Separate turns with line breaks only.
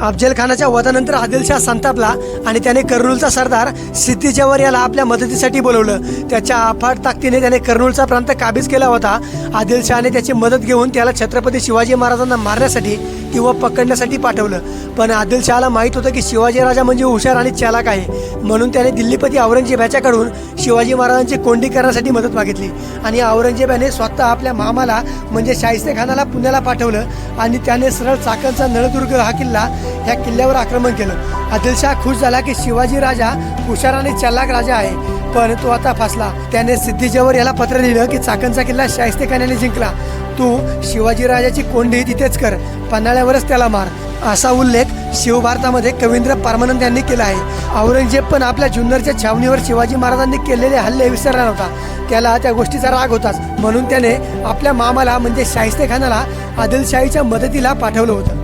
अफजल खानाच्या वधानंतर आदिलशाह संतापला आणि त्याने कर्नूलचा सरदार सिद्दीजवर याला आपल्या मदतीसाठी बोलवलं. त्याच्या अफाट ताकदीने त्याने कर्नूलचा प्रांत काबीज केला होता. आदिलशहाने त्याची मदत घेऊन त्याला छत्रपती शिवाजी महाराजांना मारण्यासाठी किंवा पकडण्यासाठी पाठवलं. पण आदिलशहाला माहीत होतं की शिवाजी राजा म्हणजे हुशार आणि चालाक आहे. म्हणून त्याने दिल्लीपती औरंगजेब ह्याच्याकडून शिवाजी महाराजांची कोंडी करण्यासाठी मदत मागितली. आणि औरंगजेबाने स्वतः आपल्या मामाला म्हणजे शाहिस्ते खानाला पुण्याला पाठवलं आणि त्याने सरळ चाकणचा नळदुर्ग हा किल्ला ह्या किल्ल्यावर आक्रमण केलं. आदिलशाह खुश झाला की शिवाजी राजा हुशार आणि चालाक राजा आहे. पण तो आता फसला. त्याने सिद्धीजवर याला पत्र लिहिलं की चाकणचा किल्ला शाहिस्तेखानाने जिंकला. तू शिवाजी राजाची कोंडी तिथेच कर. पन्हाळ्यावरच त्याला मार. असा उल्लेख शिवभारतामध्ये कवींद्र परमानंद यांनी केला आहे. औरंगजेब पण आपल्या जुन्नरच्या छावणीवर शिवाजी महाराजांनी केलेले हल्ले विसरला नव्हता. त्याला त्या गोष्टीचा राग होताच. म्हणून त्याने आपल्या मामाला म्हणजे शाहिस्ते खानाला आदिलशाहीच्या मदतीला पाठवलं होतं.